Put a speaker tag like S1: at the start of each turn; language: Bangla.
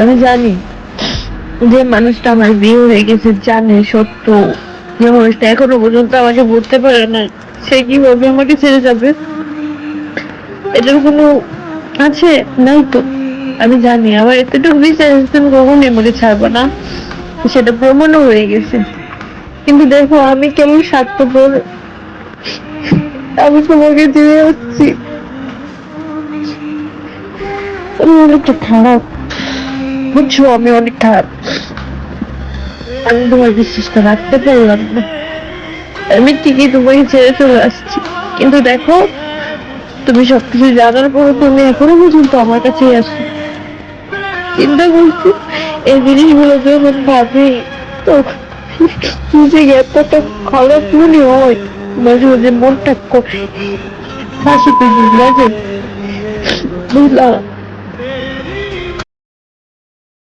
S1: আমি জানি যে মানুষটা আমার বিয়ে হয়ে গেছে জানে সত্য। যে মানুষটা এখনও পর্যন্ত আমাকে বলতে পারে না সে কীভাবে আমাকে ছেড়ে যাবে। এটার কোনো আছে? নাই তো। আমি জানি আমার এতটুকু বিশ্বাস আছে, আমি কখনোই আমাকে ছাড়বো না। সেটা প্রমাণও হয়ে গেছে। কিন্তু দেখো আমি কেমন স্বার্থপর? আমি তোমাকে দিয়ে যাচ্ছি। খারাপ বুঝছ, আমি অনেক খারাপ আমি তোমার বিশ্বাসটা রাখতে পারলাম না। আমি ঠিকই তোমাকে ছেড়ে চলে আসছি। কিন্তু দেখো, তুমি সবকিছু জানার পরে তুমি এখনও পর্যন্ত আমার কাছেই আসো চিন্তা করছি, এই জিনিসগুলো যখন ভাবি তো নিজে এতটা খারাপ মনে হয়, মাঝে মাঝে মনটা হাসি পেয়ে বুঝলা বুঝলা?